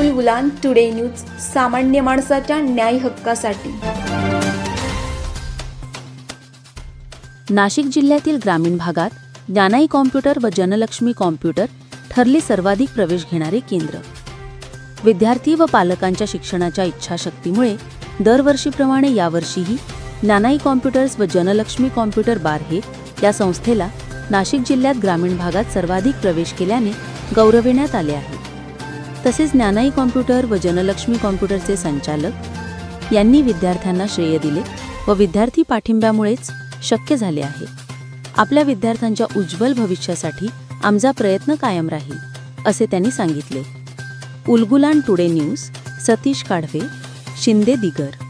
Ulgulan today news सामान्य माणसाच्या न्याय हक्कासाठी. नाशिक जिल्ह्यातील ग्रामीण भागात ज्ञानाई कॉम्प्युटर व जनलक्ष्मी कॉम्प्युटर ठरले सर्वाधिक प्रवेश घेणारे केंद्र. विद्यार्थी व पालकांच्या शिक्षणाच्या इच्छाशक्तीमुळे दरवर्षीप्रमाणे यावर्षीही ज्ञानाई कॉम्प्युटर्स व जनलक्ष्मी कॉम्प्युटर बार हे या संस्थेला नाशिक जिल्ह्यात ग्रामीण भागात सर्वाधिक प्रवेश केल्याने गौरविण्यात आले आहे. तसेच ज्ञानाई कॉम्प्युटर व जनलक्ष्मी कॉम्प्युटरचे संचालक यांनी विद्यार्थ्यांना श्रेय दिले व विद्यार्थी पाठिंब्यामुळेच शक्य झाले आहे. आपल्या विद्यार्थ्यांच्या उज्ज्वल भविष्यासाठी आमचा प्रयत्न कायम राहील असे त्यांनी सांगितले. उलगुलान टुडे न्यूज सतीश काढवे शिंदे दिगर.